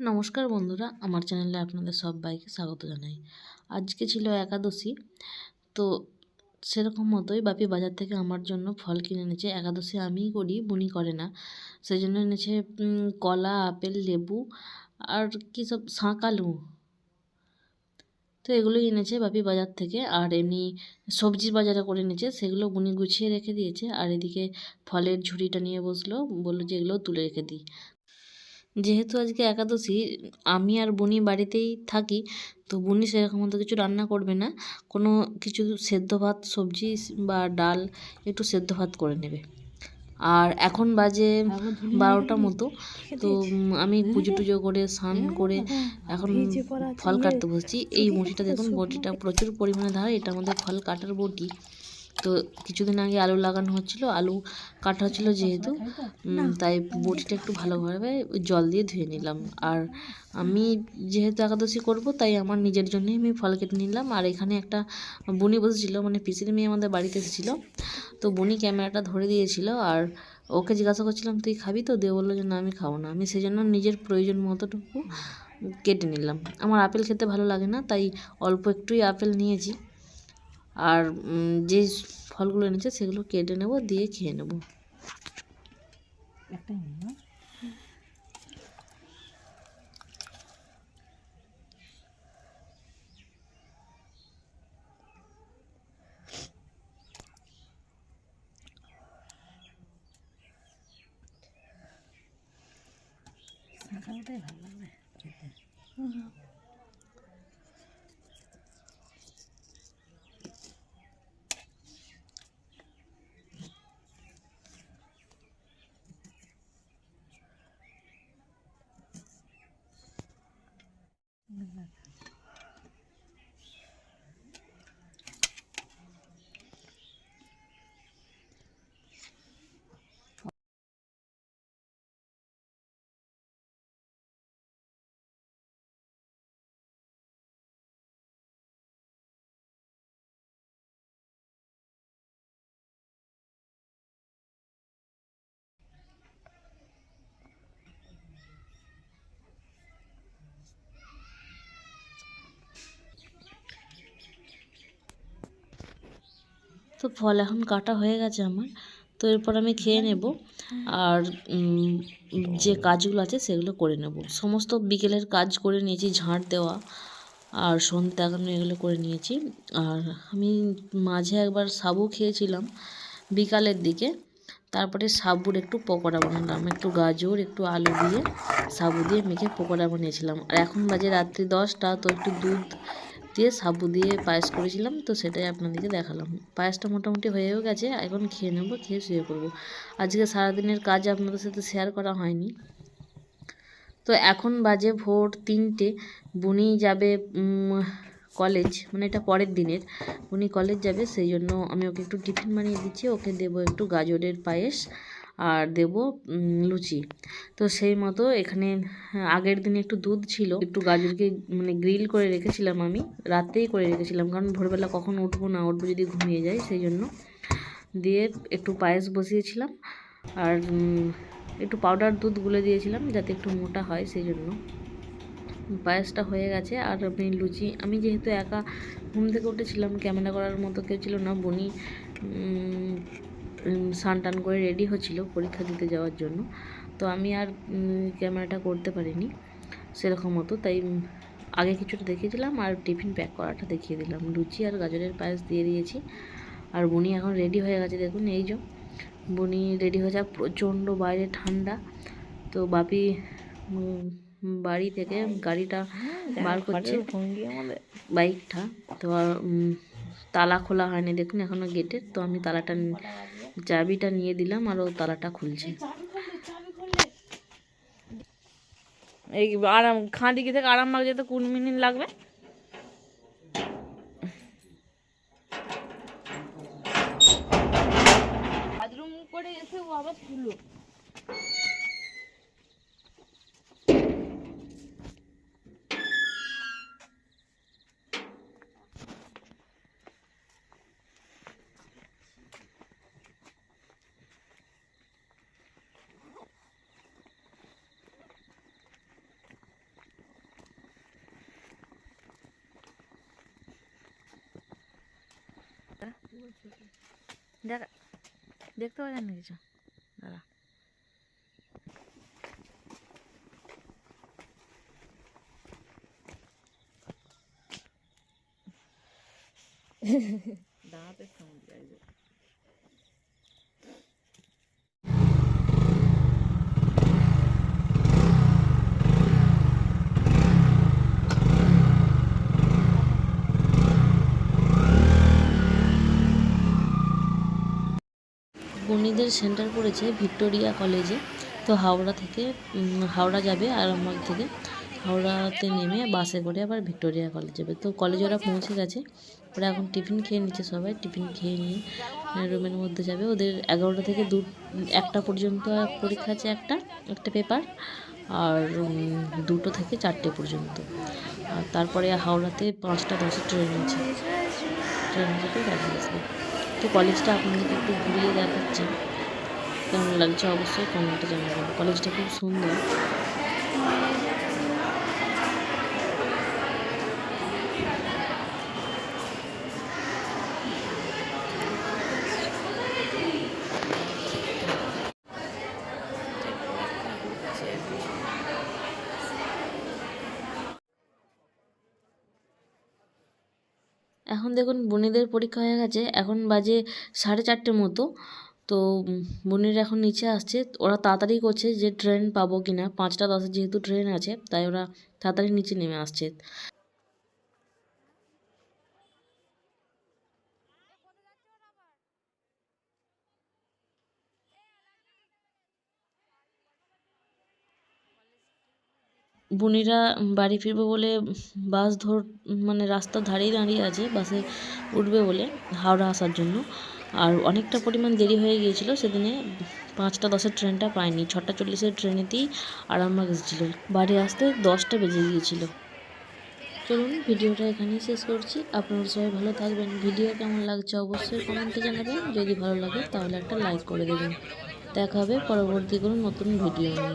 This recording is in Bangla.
নমস্কার বন্ধুরা, আমার চ্যানেলে আপনাদের সবাইকে স্বাগত জানাই। আজকে ছিল একাদশী, তো সেরকম মতোই বাপি বাজার থেকে আমার জন্য ফল কিনে এনেছে। একাদশী আমিই করি, বুনি করে না। সেই জন্য এনেছে কলা, আপেল, লেবু আর কী সব শাঁকালু তো এগুলোই এনেছে বাপি বাজার থেকে। আর এমনি সবজির বাজারে করে এনেছে, সেগুলো বুনি গুছিয়ে রেখে দিয়েছে। আর এদিকে ফলের ঝুড়িটা নিয়ে বসল, বলল যে এগুলো তুলে রেখে দিই। যেহেতু আজকে একাদশী আমি আর বুনি বাড়িতেই থাকি তো বুনি সেরকম মতো কিছু রান্না করবে না। কোনো কিছু সেদ্ধ ভাত সবজি বা ডাল একটু সেদ্ধ ভাত করে নেবে। আর এখন বাজে বারোটা মতো তো আমি পুজো টুজো করে স্নান করে এখন ফল কাটতে বসছি। এই বটিটা দেখুন বটিটা প্রচুর পরিমাণে ধার এটা আমাদের ফল কাটার বটি। তো কিছুদিন আগে আলু লাগানো হচ্ছিল, আলু কাটা হচ্ছিল যেহেতু। তাই বটিটা একটু ভালোভাবে জল দিয়ে ধুয়ে নিলাম। আর আমি যেহেতু একাদশী করব, তাই আমার নিজের জন্যই আমি ফল কেটে নিলাম। আর এখানে একটা বুনি বসেছিল মানে পিসির মেয়ে আমাদের বাড়িতে এসেছিল। তো বুনি ক্যামেরাটা ধরে দিয়েছিল, আর ওকে জিজ্ঞাসা করছিলাম, তুই খাবি তো? দিয়ে বলল যে, না, আমি খাব না। আমি সেই জন্য নিজের প্রয়োজন মতোটুকু কেটে নিলাম। আমার আপেল খেতে ভালো লাগে না, তাই অল্প একটুই আপেল নিয়েছি। আর যে ফলগুলো এনেছে সেগুলো কেটে নেব দিয়ে খেয়ে নেব। তো ফল এখন কাটা হয়ে গেছে আমার। তো এরপর আমি খেয়ে নেব। আর যে কাজগুলো আছে সেগুলো করে নেব। সমস্ত বিকেলের কাজ করে নিয়েছি, ঝাঁট দেওয়া আর সন্ধে দেখানো এগুলো করে নিয়েছি। আর আমি মাঝে একবার সাবু খেয়েছিলাম বিকালের দিকে। তারপরে সাবুর একটু পকোড়া বানালাম। একটু গাজর, একটু আলু দিয়ে সাবু দিয়ে মেখে পকোড়া বানিয়েছিলাম। আর এখন বাজে রাত্রি দশটা, তো একটু দুধ দিয়ে সাবু দিয়ে পায়েস করেছিলাম, তো সেটাই আপনাদেরকে দেখালাম। পায়েসটা মোটামুটি হয়েও গেছে, এখন খেয়ে নেব, খেয়ে শুয়ে পড়ব। আজকে সারাদিনের কাজ আপনাদের সাথে শেয়ার করা হয়নি। তো এখন বাজে ভোর তিনটে, বুনি যাবে কলেজ মানে এটা পরের দিনের। উনি কলেজ যাবে, সেই জন্য আমি ওকে একটু টিফিন বানিয়ে দিচ্ছি, ওকে দেবো একটু গাজরের পায়েস। আর দেবো লুচি। তো সেই মতো এখানে হ্যাঁ, আগের দিনে একটু দুধ ছিল। একটু গাজরকে মানে গ্রিল করে রেখেছিলাম আমি। রাতেই করে রেখেছিলাম কারণ ভোরবেলা কখন উঠবো না উঠবো যদি ঘুমিয়ে যাই সেই জন্য। দিয়ে একটু পায়েস বসিয়েছিলাম আর একটু পাউডার দুধ গুলে দিয়েছিলাম যাতে একটু মোটা হয় সেই জন্য। পায়েসটা হয়ে গেছে আর আমি লুচি আমি যেহেতু একা ঘুম থেকে উঠেছিলাম ক্যামেরা করার মতো কেউ ছিল না বনি স্নান টান করে রেডি হচ্ছিল পরীক্ষা দিতে যাওয়ার জন্য। তো আমি আর ক্যামেরাটা করতে পারিনি সেরকম মতো। তাই আগে কিছুটা দেখিয়েছিলাম আর টিফিন প্যাক করাটা দেখিয়ে দিলাম। লুচি আর গাজরের পায়েস দিয়ে দিয়েছি। আর বনি এখন রেডি হয়ে গেছে দেখুন এই যে বনি রেডি হয়ে যায় প্রচণ্ড বাইরে ঠান্ডা। তো বাপি বাড়ি থেকে গাড়িটা বার করছে। বাইকটা। তো তালা খোলা হয়নি দেখুন এখনও গেটের। তো আমি তালাটা চাবিটা নিয়ে দিলাম আর ও তালাটা খুলছে। এই আরাম, খাঁদিকে থেকে আরাম লাগছে তো কুড়ি মিনিট লাগবে। বাথরুম করে এসে ও আবার খুললো দেখ দেখতে যায়নি কিছু। দাদা দাঁড়াতে সমুদ্র বনিদের সেন্টার পড়েছে ভিক্টোরিয়া কলেজে। তো হাওড়া থেকে হাওড়া যাবে আরামবাগ থেকে। হাওড়াতে নেমে বাসে করে আবার ভিক্টোরিয়া কলেজ যাবে। তো কলেজে ওরা পৌঁছে গেছে। ওরা এখন টিফিন খেয়ে নিচ্ছে সবাই। টিফিন খেয়ে নিয়ে রুমের মধ্যে যাবে। ওদের এগারোটা থেকে দু, একটা পর্যন্ত পরীক্ষা আছে একটা একটা পেপার। আর দুটো থেকে চারটে পর্যন্ত। আর তারপরে হাওড়াতে পাঁচটা, দশে ট্রেন আছে। চেপে বাড়ি আসবে তো কলেজটা আপনাদেরকে একটু ঘুরিয়ে দেখাচ্ছি। কেমন লাগছে অবশ্যই কমেন্টে জানাবেন কলেজটা খুব সুন্দর। এখন দেখুন বনিদের পরীক্ষা হয়ে গেছে, এখন বাজে সাড়ে চারটের মতো। তো বোনের এখন নিচে আসছে, ওরা তাড়াতাড়ি করছে যে ট্রেন পাবো কিনা, পাঁচটা দশে যেহেতু ট্রেন আছে, তাই ওরা তাড়াতাড়ি নিচে নেমে আসছে। বুনিরা বাড়ি ফিরবে বলে বাস ধর মানে রাস্তার ধারেই দাঁড়িয়ে আছে, বাসে উঠবে বলে হাওড়া আসার জন্য। আর অনেকটা পরিমাণ দেরি হয়ে গিয়েছিল, সেদিনে পাঁচটা দশের ট্রেনটা পায়নি ছটা চল্লিশের ট্রেনেতেই আরামবাগ এসেছিল। বাড়ি আসতে দশটা বেজে গিয়েছিল। চলুন, ভিডিওটা এখানেই শেষ করছি। আপনারা সবাই ভালো থাকবেন। ভিডিও কেমন লাগছে অবশ্যই কমেন্টে জানাবেন। যদি ভালো লাগে, তাহলে একটা লাইক করে দেবেন। দেখা হবে পরবর্তী কোনো নতুন ভিডিও নিয়ে।